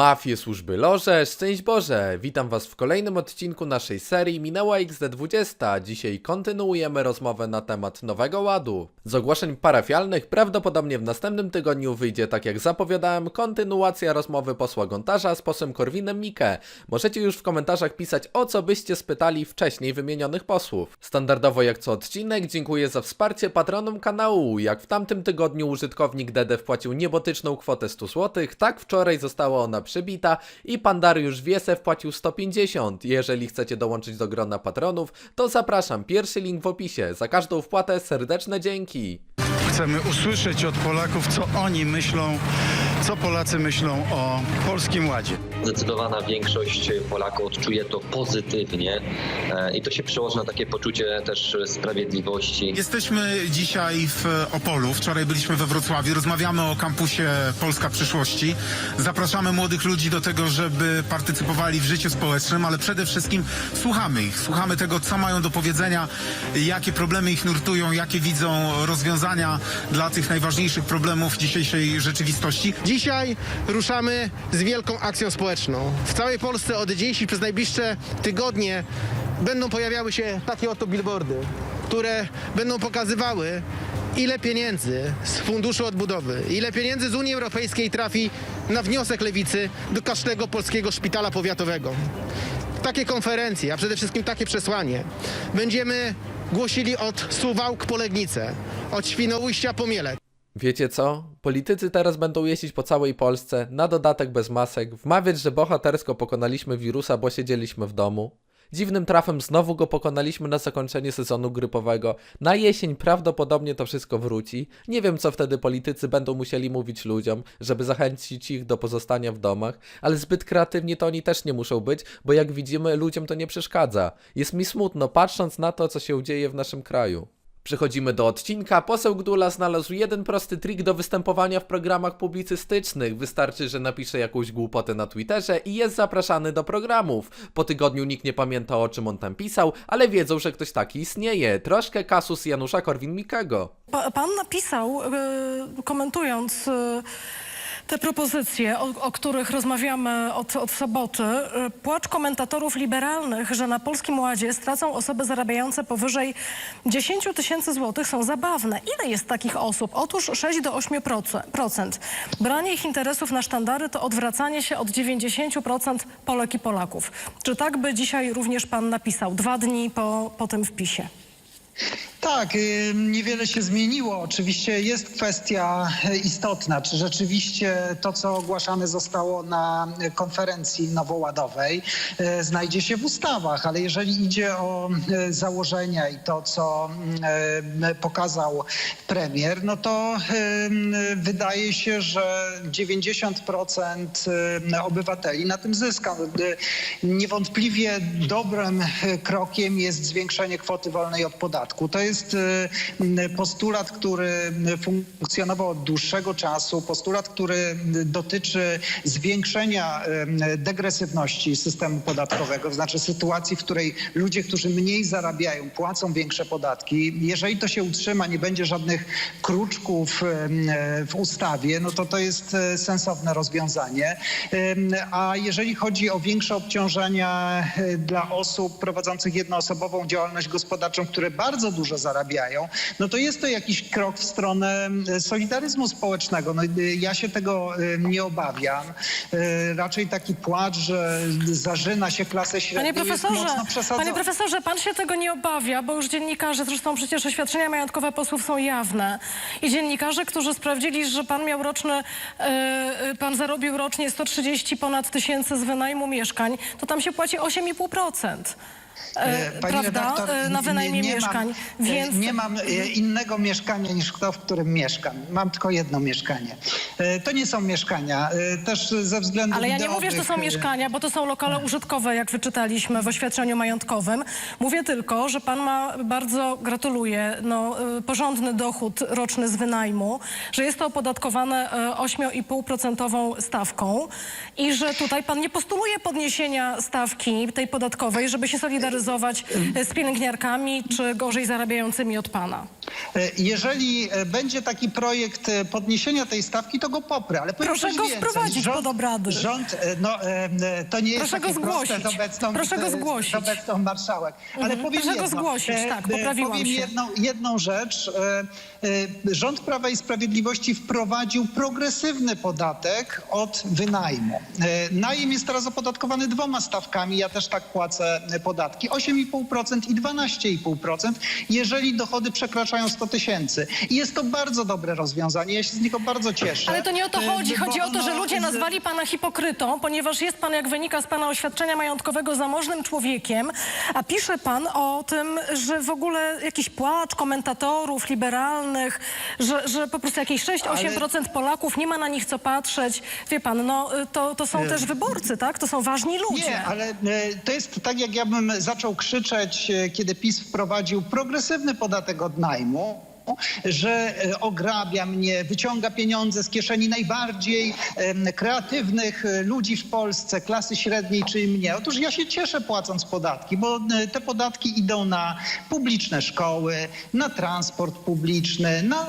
Mafie służby loże, szczęść Boże! Witam Was w kolejnym odcinku naszej serii Minęła XD20. Dzisiaj kontynuujemy rozmowę na temat Nowego Ładu. Z ogłoszeń parafialnych prawdopodobnie w następnym tygodniu wyjdzie, tak jak zapowiadałem, kontynuacja rozmowy posła Gontarza z posłem Korwinem Mikke. Możecie już w komentarzach pisać o co byście spytali wcześniej wymienionych posłów. Standardowo jak co odcinek dziękuję za wsparcie patronom kanału. Jak w tamtym tygodniu użytkownik Dede wpłacił niebotyczną kwotę 100 zł, tak wczoraj została ona przybita i pan Dariusz Wiese wpłacił 150. Jeżeli chcecie dołączyć do grona patronów, to zapraszam, pierwszy link w opisie. Za każdą wpłatę serdeczne dzięki. Chcemy usłyszeć od Polaków, co oni myślą, co Polacy myślą o Polskim Ładzie. Zdecydowana większość Polaków odczuje to pozytywnie e, i to się przełoży na takie poczucie też sprawiedliwości. Jesteśmy dzisiaj w Opolu, wczoraj byliśmy we Wrocławiu, rozmawiamy o kampusie Polska Przyszłości. Zapraszamy młodych ludzi do tego, żeby partycypowali w życiu społecznym, ale przede wszystkim słuchamy ich. Słuchamy tego, co mają do powiedzenia, jakie problemy ich nurtują, jakie widzą rozwiązania dla tych najważniejszych problemów dzisiejszej rzeczywistości. Dzisiaj ruszamy z wielką akcją społeczną. W całej Polsce od dziś i przez najbliższe tygodnie będą pojawiały się takie oto billboardy, które będą pokazywały, ile pieniędzy z Funduszu Odbudowy, ile pieniędzy z Unii Europejskiej trafi na wniosek Lewicy do każdego polskiego szpitala powiatowego. Takie konferencje, a przede wszystkim takie przesłanie będziemy głosili od Suwałk po Legnicę, od Świnoujścia po Mielec. Wiecie co? Politycy teraz będą jeździć po całej Polsce, na dodatek bez masek, wmawiać, że bohatersko pokonaliśmy wirusa, bo siedzieliśmy w domu. Dziwnym trafem znowu go pokonaliśmy na zakończenie sezonu grypowego. Na jesień prawdopodobnie to wszystko wróci. Nie wiem, co wtedy politycy będą musieli mówić ludziom, żeby zachęcić ich do pozostania w domach, ale zbyt kreatywni to oni też nie muszą być, bo jak widzimy, ludziom to nie przeszkadza. Jest mi smutno, patrząc na to, co się dzieje w naszym kraju. Przechodzimy do odcinka. Poseł Gdula znalazł jeden prosty trik do występowania w programach publicystycznych. Wystarczy, że napisze jakąś głupotę na Twitterze i jest zapraszany do programów. Po tygodniu nikt nie pamięta o czym on tam pisał, ale wiedzą, że ktoś taki istnieje. Troszkę kasus Janusza Korwin-Mikkego. Pa, pan napisał, e, komentując e, te propozycje, o, o których rozmawiamy od, od soboty, e, płacz komentatorów liberalnych, że na Polskim Ładzie stracą osoby zarabiające powyżej 10 tysięcy złotych są zabawne. Ile jest takich osób? Otóż 6 do 8%. procent. Branie ich interesów na sztandary to odwracanie się od 90% Polek i Polaków. Czy tak by dzisiaj również pan napisał, dwa dni po, po tym wpisie? Tak, y, niewiele się zmieniło. Oczywiście jest kwestia y, istotna, czy rzeczywiście to, co ogłaszane zostało na konferencji nowoładowej, y, znajdzie się w ustawach, ale jeżeli idzie o założenia i to, co pokazał premier, no to wydaje się, że 90% y, obywateli na tym zyska. Niewątpliwie dobrym krokiem jest zwiększenie kwoty wolnej od podatku. To jest y, postulat, który funkcjonował od dłuższego czasu, postulat, który dotyczy zwiększenia y, degresywności systemu podatkowego, to znaczy sytuacji, w której ludzie, którzy mniej zarabiają, płacą większe podatki. Jeżeli to się utrzyma, nie będzie żadnych kruczków y, w ustawie, no to to jest sensowne rozwiązanie. A jeżeli chodzi o większe obciążenia dla osób prowadzących jednoosobową działalność gospodarczą, które bardzo dużo zarabiają, no to jest to jakiś krok w stronę y, solidaryzmu społecznego. No, y, ja się tego y, nie obawiam. Raczej taki płacz, że zarzyna się klasę średnią Panie profesorze, panie profesorze, pan się tego nie obawia, bo już dziennikarze, zresztą przecież oświadczenia majątkowe posłów są jawne. I dziennikarze, którzy sprawdzili, że pan miał roczny, e, e, pan zarobił rocznie 130 ponad tysięcy z wynajmu mieszkań, to tam się płaci 8,5%. E, E, Pani prawda, e, na nie- wynajmie nie mieszkań. Mam, Więc Nie mam innego mieszkania niż to, w którym mieszkam. Mam tylko jedno mieszkanie. To nie są mieszkania. Też ze względów Ale ja nie mówię, że to są mieszkania, bo to są lokale użytkowe, jak wyczytaliśmy w oświadczeniu majątkowym. Mówię tylko, że pan ma, bardzo gratuluję, no, porządny dochód roczny z wynajmu, że jest to opodatkowane y, 8,5% stawką i że tutaj pan nie postuluje podniesienia stawki tej podatkowej, żeby się solidaryzować solidaryzować e, z pielęgniarkami czy gorzej zarabiającymi od pana? E, Jeżeli e, będzie taki projekt podniesienia tej stawki, to go poprę. Ale Proszę go więcej. wprowadzić pod obrady. Rząd, no, to nie jest Proszę takie go proste zgłosić. z obecną, Proszę go zgłosić. Z obecną marszałek. Ale Mhm. powiem Proszę go jedno. zgłosić, E, tak, poprawiłam powiem się. Jedną, jedną rzecz. Rząd Prawa i Sprawiedliwości wprowadził progresywny podatek od wynajmu. Najem jest teraz opodatkowany dwoma stawkami. Ja też tak płacę e, podatki. 8,5% i 12,5%, jeżeli dochody przekraczają 100 tysięcy. I jest to bardzo dobre rozwiązanie. Ja się z niego bardzo cieszę. Ale to nie o to E, chodzi. Chodzi o to, że ludzie nazwali pana hipokrytą, ponieważ jest pan, jak wynika z pana oświadczenia majątkowego, zamożnym człowiekiem, a pisze pan o tym, że w ogóle jakiś płacz komentatorów liberalnych, że, że po prostu jakieś 6-8% Polaków nie ma na nich co patrzeć. Wie pan, no to, to są też wyborcy, tak? To są ważni ludzie. Nie, ale e, to jest tak, jak ja bym zaczął krzyczeć, e, kiedy PiS wprowadził progresywny podatek od najmu że e, ograbia mnie, wyciąga pieniądze z kieszeni najbardziej kreatywnych e, ludzi w Polsce, klasy średniej, czyli mnie. Otóż ja się cieszę płacąc podatki, bo e, te podatki idą na publiczne szkoły, na transport publiczny, na,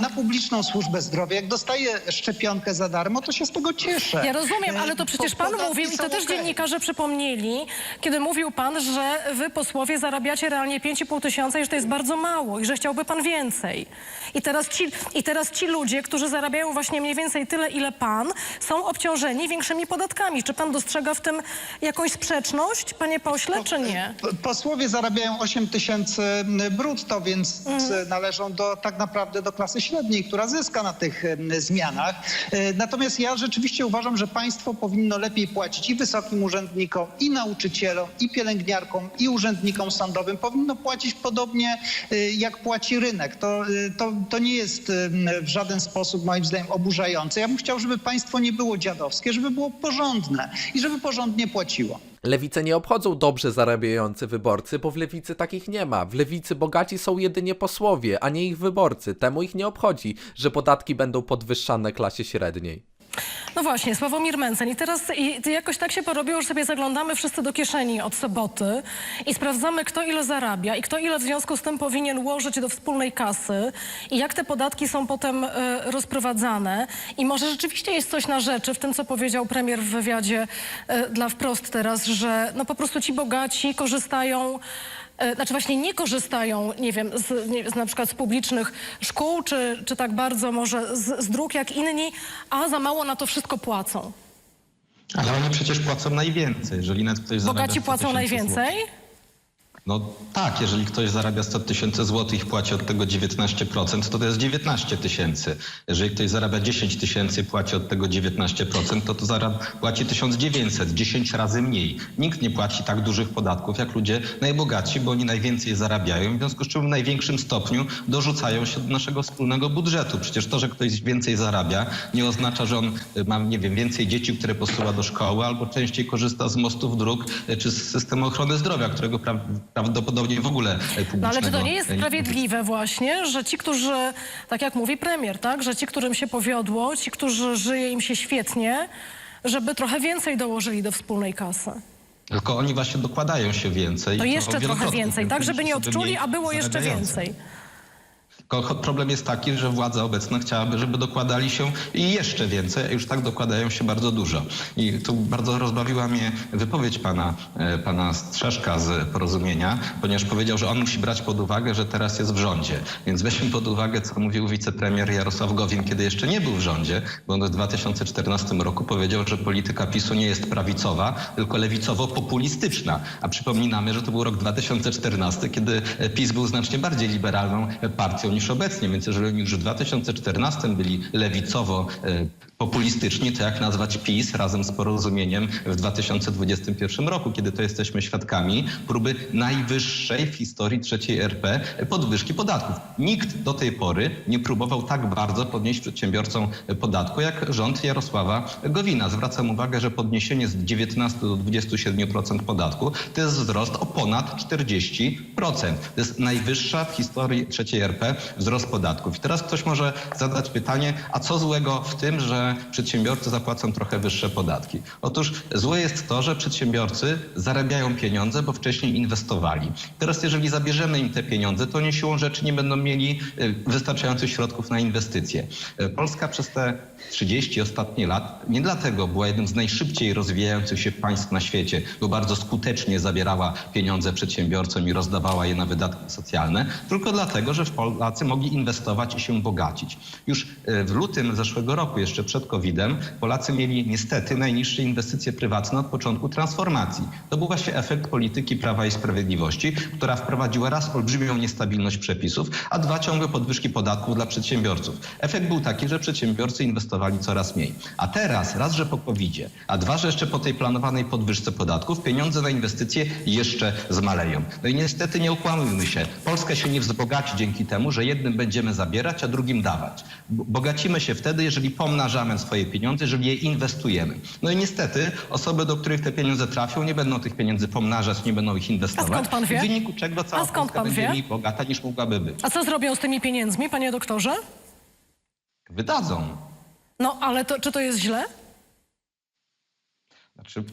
na publiczną służbę zdrowia. Jak dostaję szczepionkę za darmo, to się z tego cieszę. Ja rozumiem, ale to przecież pan podatki mówił, i to też okej. dziennikarze przypomnieli, kiedy mówił pan, że wy posłowie zarabiacie realnie 5,5 tysiąca i że to jest bardzo mało i że chciałby pan więcej. I teraz, ci, I teraz ci ludzie, którzy zarabiają właśnie mniej więcej tyle, ile pan, są obciążeni większymi podatkami. Czy pan dostrzega w tym jakąś sprzeczność, panie pośle, czy nie? Posłowie zarabiają 8 tysięcy brutto, więc e, należą do, tak naprawdę do klasy średniej, która zyska na tych em, zmianach. E, Natomiast ja rzeczywiście uważam, że państwo powinno lepiej płacić i wysokim urzędnikom, i nauczycielom, i pielęgniarkom, i urzędnikom sądowym. Powinno płacić podobnie e, jak płaci rynek. To, e, to, to nie jest em, w żaden sposób moim zdaniem oburzające. Ja bym chciał, żeby państwo nie było dziadowskie, żeby było porządne i żeby porządnie płaciło. Lewicę nie obchodzą dobrze zarabiający wyborcy, bo w lewicy takich nie ma. W lewicy bogaci są jedynie posłowie, a nie ich wyborcy. Temu ich nie obchodzi, że podatki będą podwyższane klasie średniej. No właśnie, Sławomir Mencen. I teraz i jakoś tak się porobiło, że sobie zaglądamy wszyscy do kieszeni od soboty i sprawdzamy, kto ile zarabia i kto ile w związku z tym powinien łożyć do wspólnej kasy i jak te podatki są potem e, rozprowadzane. I może rzeczywiście jest coś na rzeczy w tym, co powiedział premier w wywiadzie e, dla Wprost teraz, że no po prostu ci bogaci korzystają znaczy właśnie nie korzystają, nie wiem, z, nie, z na przykład z publicznych szkół, czy, czy tak bardzo może z, z dróg jak inni, a za mało na to wszystko płacą. Ale oni przecież płacą najwięcej. Jeżeli nawet ktoś zarabia Bogaci 100 płacą tysięcy najwięcej? złotych. No tak, jeżeli ktoś zarabia 100 tysięcy złotych i płaci od tego 19%, to to jest 19 tysięcy. Jeżeli ktoś zarabia 10 tysięcy i płaci od tego 19%, to to zarab- płaci 1900, 10 razy mniej. Nikt nie płaci tak dużych podatków jak ludzie najbogatsi, bo oni najwięcej zarabiają, w związku z czym w największym stopniu dorzucają się do naszego wspólnego budżetu. Przecież to, że ktoś więcej zarabia, nie oznacza, że on y, ma, nie wiem, więcej dzieci, które posyła do szkoły, albo częściej korzysta z mostów dróg, y, czy z systemu ochrony zdrowia, którego pra prawdopodobnie w ogóle publicznego No ale czy to nie jest y, sprawiedliwe właśnie, że ci, którzy, tak jak mówi premier, tak, że ci, którym się powiodło, ci, którzy żyje im się świetnie, żeby trochę więcej dołożyli do wspólnej kasy. Tylko oni właśnie dokładają się więcej. To jeszcze trochę więcej, tak, żeby nie odczuli, a było jeszcze więcej. Problem jest taki, że władza obecna chciałaby, żeby dokładali się i jeszcze więcej, już tak dokładają się bardzo dużo. I tu bardzo rozbawiła mnie wypowiedź pana, e, pana Strzeszka z Porozumienia, ponieważ powiedział, że on musi brać pod uwagę, że teraz jest w rządzie. Więc weźmy pod uwagę, co mówił wicepremier Jarosław Gowin, kiedy jeszcze nie był w rządzie, bo on w 2014 roku powiedział, że polityka PiSu nie jest prawicowa, tylko lewicowo-populistyczna. A przypominamy, że to był rok 2014, kiedy PiS był znacznie bardziej liberalną partią niż obecnie, więc jeżeli oni już w 2014 byli lewicowo e, populistyczni, to jak nazwać PiS razem z porozumieniem w 2021 roku, kiedy to jesteśmy świadkami próby najwyższej w historii trzeciej RP podwyżki podatków. Nikt do tej pory nie próbował tak bardzo podnieść przedsiębiorcom podatku, jak rząd Jarosława Gowina. Zwracam uwagę, że podniesienie z 19 do 27% podatku to jest wzrost o ponad 40%. To jest najwyższa w historii trzeciej RP wzrost podatków. I teraz ktoś może zadać pytanie, a co złego w tym, że przedsiębiorcy zapłacą trochę wyższe podatki. Otóż złe jest to, że przedsiębiorcy zarabiają pieniądze, bo wcześniej inwestowali. Teraz jeżeli zabierzemy im te pieniądze, to oni siłą rzeczy nie będą mieli y, wystarczających środków na inwestycje. Y, Polska przez te 30 ostatnich lat nie dlatego była jednym z najszybciej rozwijających się państw na świecie, bo bardzo skutecznie zabierała pieniądze przedsiębiorcom i rozdawała je na wydatki socjalne, tylko dlatego, że Polacy mogli inwestować i się bogacić. Już y, w lutym zeszłego roku, jeszcze przed COVID-em, Polacy mieli niestety najniższe inwestycje prywatne od początku transformacji. To był właśnie efekt polityki Prawa i Sprawiedliwości, która wprowadziła raz olbrzymią niestabilność przepisów, a dwa ciągłe podwyżki podatków dla przedsiębiorców. Efekt był taki, że przedsiębiorcy inwestowali coraz mniej. A teraz, raz, że po covid a dwa, że jeszcze po tej planowanej podwyżce podatków, pieniądze na inwestycje jeszcze zmaleją. No i niestety nie ukłamujmy się. Polska się nie wzbogaci dzięki temu, że jednym będziemy zabierać, a drugim dawać. Bo- Bogacimy się wtedy, jeżeli pomnażamy swoje pieniądze, jeżeli je inwestujemy. No i niestety osoby, do których te pieniądze trafią, nie będą tych pieniędzy pomnażać, nie będą ich inwestować. skąd pan wie? W wyniku czego cała A skąd Polska będzie wie? mniej bogata niż mogłaby być. A co zrobią z tymi pieniędzmi, panie doktorze? Wydadzą. No, ale to, czy to jest źle? Znaczy,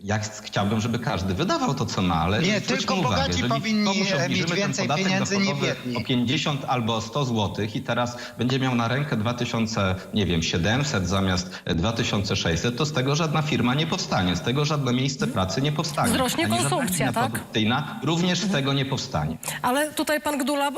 ja ch- chciałbym, żeby każdy wydawał to, co ma, ale Nie, tylko uwagę, bogaci powinni, e, mieć więcej pieniędzy, nie dochodowy biedni. o 50 albo 100 zł i teraz będzie miał na rękę 2000, nie wiem, 700 zamiast 2600, to z tego żadna firma nie powstanie, z tego żadne miejsce pracy nie powstanie. Wzrośnie Ani konsumpcja, tak? produkcyjna również z tego nie powstanie. Ale tutaj pan Gdula,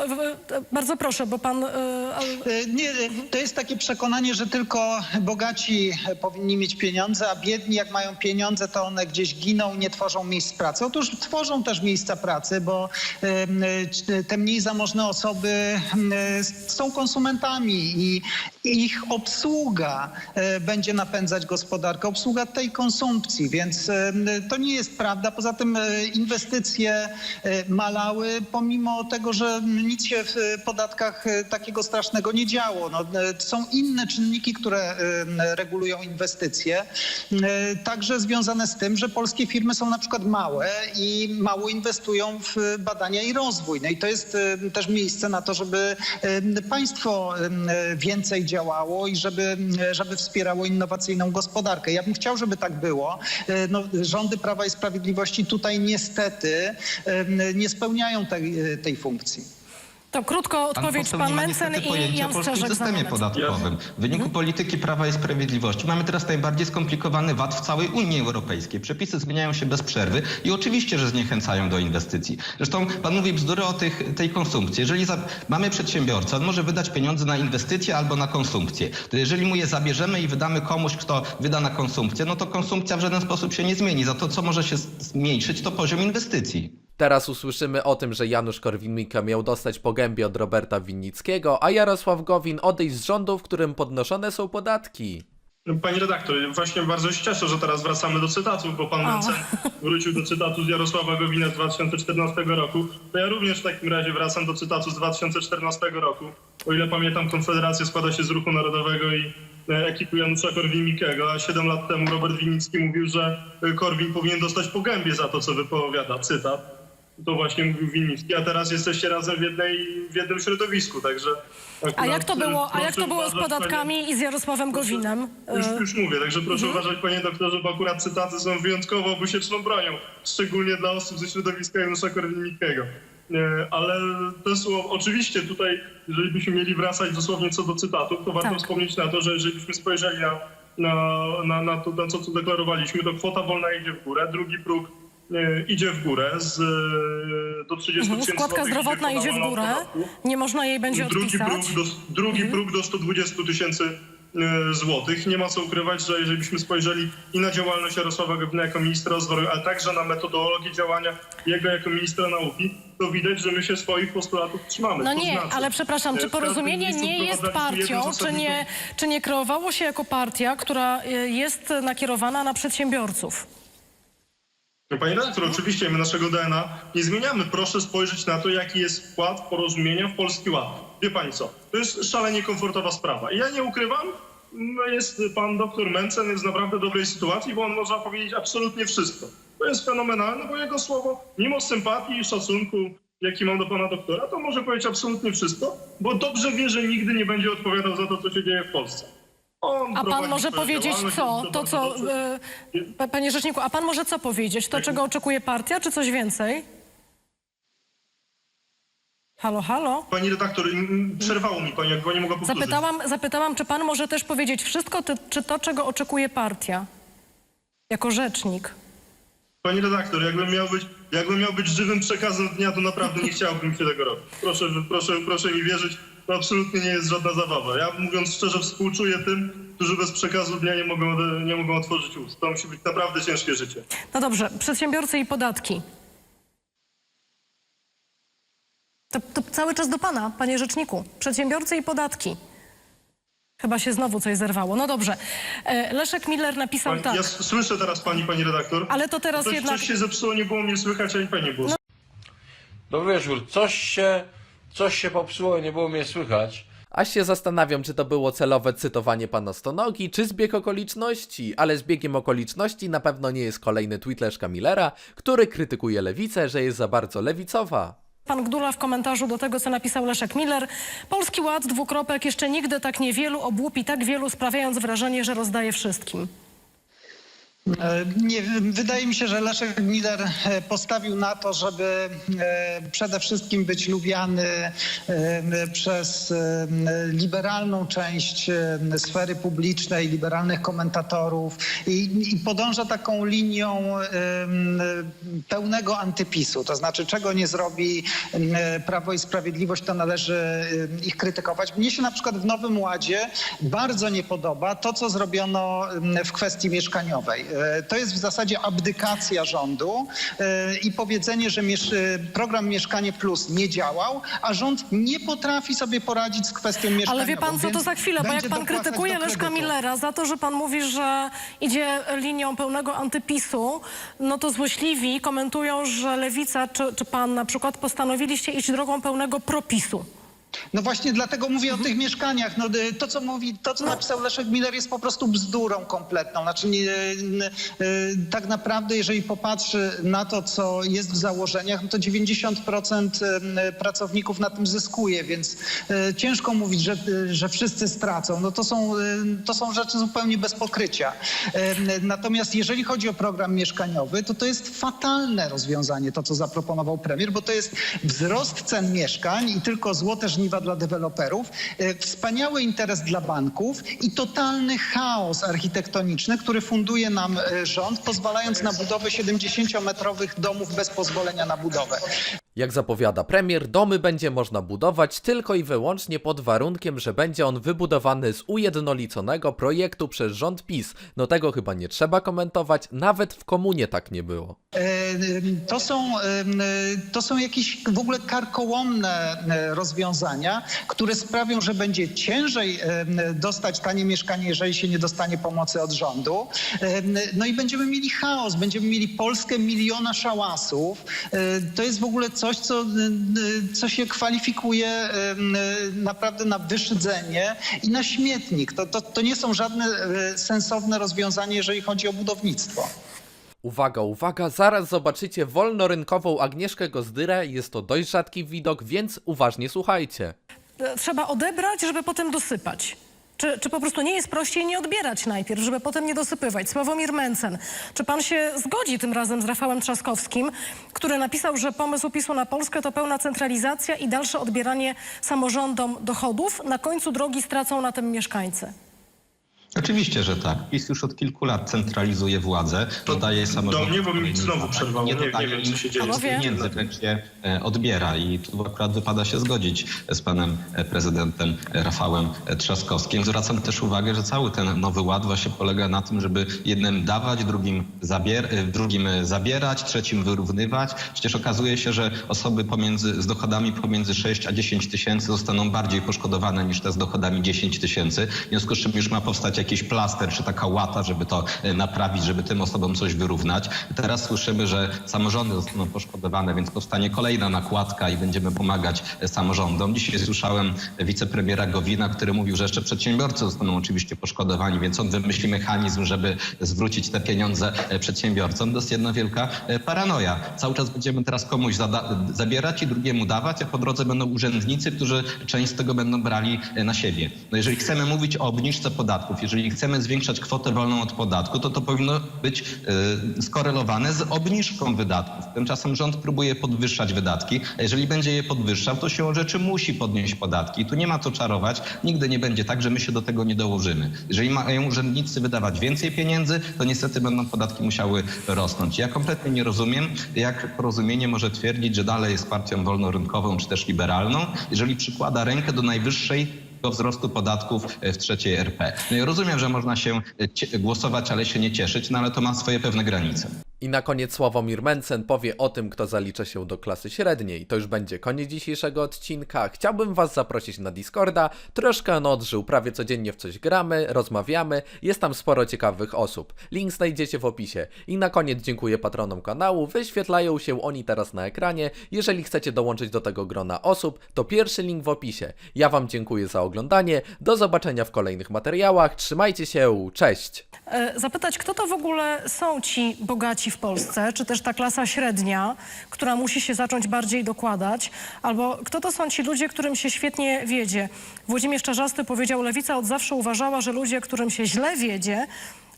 bardzo proszę, bo pan... a- E, Nie, to jest takie przekonanie, że tylko bogaci powinni mieć pieniądze, a biedni jak mają pieniądze, to one gdzieś giną i nie tworzą miejsc pracy. Otóż tworzą też miejsca pracy, bo e, te mniej zamożne osoby e, są konsumentami i ich obsługa e, będzie napędzać gospodarkę, obsługa tej konsumpcji, więc to nie jest prawda. Poza tym inwestycje malały, pomimo tego, że nic się w podatkach takiego strasznego nie działo. No, są inne czynniki, które regulują inwestycje, także związane z tym, że polskie firmy są na przykład małe i mało inwestują w badania i rozwój. No i to jest e, też miejsce na to, żeby e, państwo e, więcej działało i żeby, żeby wspierało innowacyjną gospodarkę. Ja bym chciał, żeby tak było. No, rządy Prawa i Sprawiedliwości tutaj niestety nie spełniają tej, tej funkcji. To krótko odpowiedź pan ma Mencen i Jan o polskim systemie podatkowym. W wyniku polityki Prawa i Sprawiedliwości mamy teraz najbardziej skomplikowany VAT w całej Unii Europejskiej. Przepisy zmieniają się bez przerwy i oczywiście, że zniechęcają do inwestycji. Zresztą pan mówi bzdury o tych, tej konsumpcji. Jeżeli za, mamy przedsiębiorcę, on może wydać pieniądze na inwestycje albo na konsumpcję. To jeżeli mu je zabierzemy i wydamy komuś, kto wyda na konsumpcję, no to konsumpcja w żaden sposób się nie zmieni. Za to, co może się zmniejszyć, to poziom inwestycji. Teraz usłyszymy o tym, że Janusz Korwin-Mikke miał dostać po gębie od Roberta Winnickiego, a Jarosław Gowin odejść z rządu, w którym podnoszone są podatki. Pani redaktor, właśnie bardzo się cieszę, że teraz wracamy do cytatów, bo pan. Mencen wrócił do cytatu z Jarosława Gowina z 2014 roku. To ja również w takim razie wracam do cytatu z 2014 roku. O ile pamiętam, Konfederacja składa się z Ruchu Narodowego i e, ekipu Janusza Korwin-Mikkego, a 7 lat temu Robert Winnicki mówił, że e, Korwin powinien dostać po gębie za to, co wypowiada. Cytat. To właśnie mówił Winnicki, a teraz jesteście razem w, jednej, w jednym środowisku, także... A akurat, jak to było, a jak to było z uważać, panie- podatkami i z Jarosławem Gowinem? już, już mówię, także proszę uważać, panie doktorze, bo akurat cytaty są wyjątkowo obusieczną bronią, szczególnie dla osób ze środowiska Janusza Korwin-Mikkego. E, Ale te słowa, oczywiście tutaj, jeżeli byśmy mieli wracać dosłownie co do cytatów, to warto Tak. wspomnieć na to, że jeżeli byśmy spojrzeli na, na, na, na to, na co tu deklarowaliśmy, to kwota wolna idzie w górę, drugi próg idzie w górę z, e, do 30 mhm, tysięcy Składka zdrowotna idzie w górę, nie można jej będzie Drugi odpisać. próg, do, drugi próg do 120 tysięcy e, złotych. Nie ma co ukrywać, że jeżeli byśmy spojrzeli i na działalność Jarosława Gowina jako ministra rozwoju, ale także na metodologię działania jego jako ministra nauki, to widać, że my się swoich postulatów trzymamy. No To nie, znaczy, ale przepraszam, czy porozumienie nie jest partią, czy nie, czy nie kreowało się jako partia, która y, jest nakierowana na przedsiębiorców? Panie redaktor, oczywiście my naszego DNA nie zmieniamy. Proszę spojrzeć na to, jaki jest wkład porozumienia w Polski Ład. Wie pani co, to jest szalenie komfortowa sprawa. I ja nie ukrywam, no jest pan doktor Mencen jest w naprawdę dobrej sytuacji, bo on może powiedzieć absolutnie wszystko. To jest fenomenalne, bo jego słowo, mimo sympatii i szacunku, jaki mam do pana doktora, to może powiedzieć absolutnie wszystko, bo dobrze wie, że nigdy nie będzie odpowiadał za to, co się dzieje w Polsce. On A pan prowadzi może swoją powiedzieć działalność, co? To co, pa- panie rzeczniku, a pan może co powiedzieć? To, czego oczekuje partia, czy coś więcej? Halo, halo? Pani redaktor, przerwało mi pani, jak go nie mogła powtórzyć. Zapytałam, zapytałam, czy pan może też powiedzieć wszystko, ty, czy to, czego oczekuje partia? Jako rzecznik. Pani redaktor, jakbym miał być, jakbym miał być żywym przekazem dnia, to naprawdę nie chciałbym się tego robić. Proszę, proszę, proszę mi wierzyć, to absolutnie nie jest żadna zabawa. Ja mówiąc szczerze współczuję tym, którzy bez przekazu dnia nie mogą, nie mogą otworzyć ust. To musi być naprawdę ciężkie życie. No dobrze, przedsiębiorcy i podatki. To, to cały czas do pana, panie rzeczniku. Przedsiębiorcy i podatki. Chyba się znowu coś zerwało. No dobrze. E, Leszek Miller napisał Pani, tak. Ja słyszę teraz pani, pani redaktor. Ale to teraz coś, jednak- No. Coś się zepsuło, nie było mnie słychać, ani pani było. Dobry wieczór. Coś się, coś się popsuło i nie było mnie słychać. Aż się zastanawiam, czy to było celowe cytowanie pana Stonogi, czy zbieg okoliczności, ale zbiegiem okoliczności na pewno nie jest kolejny tweet Leszka Millera, który krytykuje lewicę, że jest za bardzo lewicowa. Pan Gdula w komentarzu do tego, co napisał Leszek Miller. Polski Ład, dwukropek, jeszcze nigdy tak niewielu obłupi tak wielu, sprawiając wrażenie, że rozdaje wszystkim. Nie, wydaje mi się, że Leszek Miller e, postawił na to, żeby e, przede wszystkim być lubiany e, przez liberalną część sfery publicznej, liberalnych komentatorów i, i podąża taką linią pełnego antypisu. To znaczy, czego nie zrobi Prawo i Sprawiedliwość, to należy ich krytykować. Mnie się na przykład w Nowym Ładzie bardzo nie podoba to, co zrobiono w kwestii mieszkaniowej. E, To jest w zasadzie abdykacja rządu e, i powiedzenie, że e, program Mieszkanie Plus nie działał, a rząd nie potrafi sobie poradzić z kwestią mieszkaniową. Ale wie pan, co to za chwilę, bo jak pan krytykuje Leszka. Millera za to, że pan mówi, że idzie linią pełnego antypisu, no to złośliwi komentują, że lewica czy, czy pan na przykład postanowiliście iść drogą pełnego propisu. No właśnie dlatego mówię o tych mieszkaniach. No, y, to, co mówi, to, co napisał Leszek Miller jest po prostu bzdurą kompletną. Znaczy, nie, n- y, tak naprawdę, jeżeli popatrzy na to, co jest w założeniach, no to 90% y, pracowników na tym zyskuje, więc y, ciężko mówić, że, y, że wszyscy stracą. No to są, y, to są rzeczy zupełnie bez pokrycia. Y, Natomiast jeżeli chodzi o program mieszkaniowy, to to jest fatalne rozwiązanie, to co zaproponował premier, bo to jest wzrost cen mieszkań i tylko złote żniwa dla deweloperów, e, wspaniały interes dla banków i totalny chaos architektoniczny, który funduje nam e, rząd, pozwalając na budowę 70-metrowych domów bez pozwolenia na budowę. Jak zapowiada premier, domy będzie można budować tylko i wyłącznie pod warunkiem, że będzie on wybudowany z ujednoliconego projektu przez rząd PiS. No tego chyba nie trzeba komentować, nawet w komunie tak nie było. E, To są, e, to są jakieś w ogóle karkołomne e, rozwiązania, które sprawią, że będzie ciężej dostać tanie mieszkanie, jeżeli się nie dostanie pomocy od rządu. No i będziemy mieli chaos, będziemy mieli Polskę miliona szałasów. To jest w ogóle coś, co, e, co się kwalifikuje e, naprawdę na wyszydzenie i na śmietnik. To, to, to nie są żadne sensowne rozwiązania, jeżeli chodzi o budownictwo. Uwaga, uwaga, zaraz zobaczycie wolnorynkową Agnieszkę Gozdyrę, jest to dość rzadki widok, więc uważnie słuchajcie. Trzeba odebrać, żeby potem dosypać. Czy, czy po prostu nie jest prościej nie odbierać najpierw, żeby potem nie dosypywać? Sławomir Mencen, czy pan się zgodzi tym razem z Rafałem Trzaskowskim, który napisał, że pomysł PiSu na Polskę to pełna centralizacja i dalsze odbieranie samorządom dochodów? Na końcu drogi stracą na tym mieszkańcy. Oczywiście, że tak. PiS już od kilku lat centralizuje władzę, To dodaje samorządom... do mnie, bo mi znowu przerwało. Nie- nie dodaje wiem, co się dzieje. Pieniędzy, wręcz je e, odbiera i tu akurat wypada się zgodzić z panem e, prezydentem Rafałem Trzaskowskim. Zwracam też uwagę, że cały ten nowy ład właśnie polega na tym, żeby jednym dawać, drugim, zabier e, drugim e, zabierać, trzecim wyrównywać. Przecież okazuje się, że osoby pomiędzy, z dochodami pomiędzy 6 a 10 tysięcy zostaną bardziej poszkodowane niż te z dochodami 10 tysięcy. W związku z czym już ma powstać jakiś plaster czy taka łata, żeby to e, naprawić, żeby tym osobom coś wyrównać. Teraz słyszymy, że samorządy zostaną poszkodowane, więc powstanie kolejna nakładka i będziemy pomagać e, samorządom. Dzisiaj słyszałem wicepremiera Gowina, który mówił, że jeszcze przedsiębiorcy zostaną oczywiście poszkodowani, więc on wymyśli mechanizm, żeby zwrócić te pieniądze e, przedsiębiorcom. To jest jedna wielka paranoja. Cały czas będziemy teraz komuś zabierać i drugiemu dawać, a po drodze będą urzędnicy, którzy część z tego będą brali na siebie. No jeżeli chcemy mówić o obniżce podatków, jeżeli chcemy zwiększać kwotę wolną od podatku, to to powinno być y, skorelowane z obniżką wydatków. Tymczasem rząd próbuje podwyższać wydatki, a jeżeli będzie je podwyższał, to siłą rzeczy musi podnieść podatki. Tu nie ma co czarować. Nigdy nie będzie tak, że my się do tego nie dołożymy. Jeżeli mają urzędnicy wydawać więcej pieniędzy, to niestety będą podatki musiały rosnąć. Ja kompletnie nie rozumiem, jak porozumienie może twierdzić, że dalej jest partią wolnorynkową czy też liberalną, jeżeli przykłada rękę do najwyższej wzrostu podatków w trzeciej RP. No rozumiem, że można się e, głosować, ale się nie cieszyć, no ale to ma swoje pewne granice. I na koniec Sławomir Mencen powie o tym, kto zalicza się do klasy średniej. To już będzie koniec dzisiejszego odcinka. Chciałbym Was zaprosić na Discorda. Troszkę on odżył, prawie codziennie w coś gramy, rozmawiamy. Jest tam sporo ciekawych osób. Link znajdziecie w opisie. I na koniec dziękuję patronom kanału. Wyświetlają się oni teraz na ekranie. Jeżeli chcecie dołączyć do tego grona osób, to pierwszy link w opisie. Ja Wam dziękuję za oglądanie. Do zobaczenia w kolejnych materiałach. Trzymajcie się. Cześć! E, Zapytać, kto to w ogóle są ci bogaci w Polsce, czy też ta klasa średnia, która musi się zacząć bardziej dokładać, albo kto to są ci ludzie, którym się świetnie wiedzie. Włodzimierz Czarzasty powiedział, lewica od zawsze uważała, że ludzie, którym się źle wiedzie,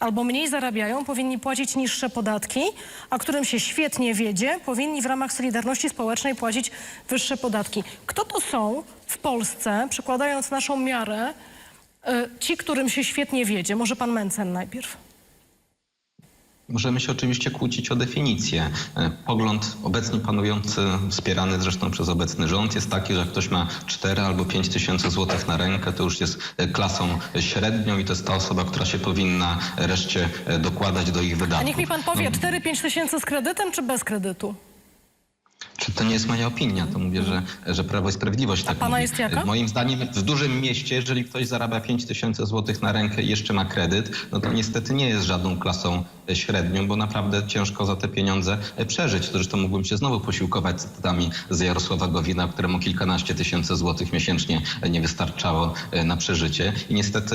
albo mniej zarabiają, powinni płacić niższe podatki, a którym się świetnie wiedzie, powinni w ramach Solidarności Społecznej płacić wyższe podatki. Kto to są w Polsce, przykładając naszą miarę, e, ci, którym się świetnie wiedzie? Może pan Mencen najpierw. Możemy się oczywiście kłócić o definicję. E, Pogląd obecnie panujący, wspierany zresztą przez obecny rząd, jest taki, że jak ktoś ma 4 albo 5 tysięcy złotych na rękę, to już jest e, klasą średnią i to jest ta osoba, która się powinna reszcie e, dokładać do ich A wydatków. niech mi pan powie, No, 4-5 tysięcy z kredytem czy bez kredytu? To nie jest moja opinia? To mówię, że, że Prawo i Sprawiedliwość tak pana mówi. jest jaka? Moim zdaniem w dużym mieście, jeżeli ktoś zarabia 5 tysięcy złotych na rękę i jeszcze ma kredyt, no to niestety nie jest żadną klasą e, średnią, bo naprawdę ciężko za te pieniądze e, przeżyć. To zresztą mógłbym się znowu posiłkować cytatami z Jarosława Gowina, któremu kilkanaście tysięcy złotych miesięcznie e, nie wystarczało na przeżycie. I niestety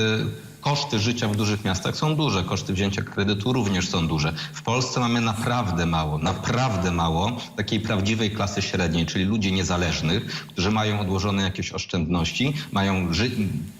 koszty życia w dużych miastach są duże, koszty wzięcia kredytu również są duże. W Polsce mamy naprawdę mało, naprawdę mało takiej prawdziwej klasy średniej, czyli ludzi niezależnych, którzy mają odłożone jakieś oszczędności, mają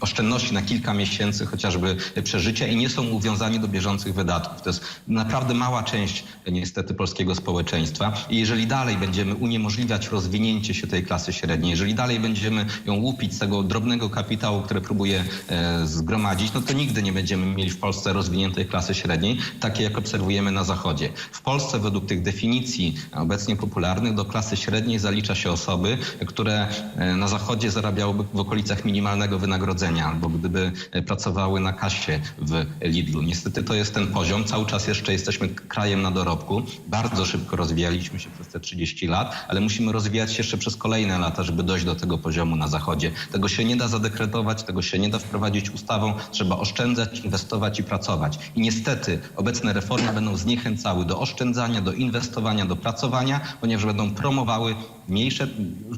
oszczędności na kilka miesięcy chociażby przeżycia i nie są uwiązani do bieżących wydatków. To jest naprawdę mała część niestety polskiego społeczeństwa i jeżeli dalej będziemy uniemożliwiać rozwinięcie się tej klasy średniej, jeżeli dalej będziemy ją łupić z tego drobnego kapitału, który próbuje e, zgromadzić, no to nigdy nie będziemy mieli w Polsce rozwiniętej klasy średniej, takiej jak obserwujemy na Zachodzie. W Polsce według tych definicji obecnie popularnych do klasy średniej zalicza się osoby, które e, na Zachodzie zarabiałyby w okolicach minimalnego wynagrodzenia albo gdyby e, pracowały na kasie w Lidlu. Niestety to jest ten poziom. Cały czas jeszcze jesteśmy krajem na dorobku. Bardzo szybko rozwijaliśmy się przez te 30 lat, ale musimy rozwijać się jeszcze przez kolejne lata, żeby dojść do tego poziomu na Zachodzie. Tego się nie da zadekretować, tego się nie da wprowadzić ustawą. Trzeba oszczędzać, inwestować i pracować. I niestety obecne reformy będą zniechęcały do oszczędzania, do inwestowania, do pracowania, ponieważ będą promowały mniejsze,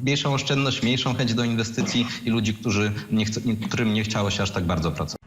mniejszą oszczędność, mniejszą chęć do inwestycji i ludzi, którzy nie którym nie chciało się aż tak bardzo pracować.